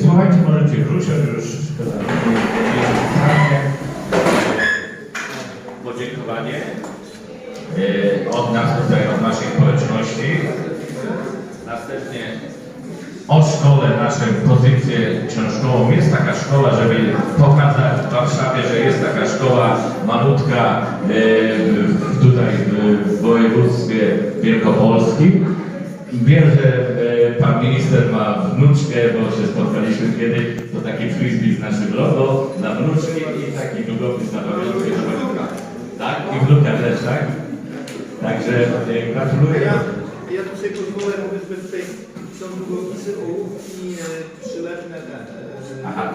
Słuchajcie, możecie wrócić już podziękowanie e, od nas tutaj, od naszej społeczności. Następnie o szkole nasze pozycje książkową. Jest taka szkoła, żeby pokazać w Warszawie, że jest taka szkoła malutka e, tutaj w województwie wielkopolskim. Wiem, że e, pan minister ma wnuczkę, bo się spotkaliśmy kiedyś, to taki frisbee z naszym logo dla wnuczki i taki długopis na pamiątkę. Tak? I wnuka też, tak? Także e, gratuluję. Ja, ja tu sobie pozwolę, powiedzmy tutaj są długopisy ołówki e, przylepne te, Aha,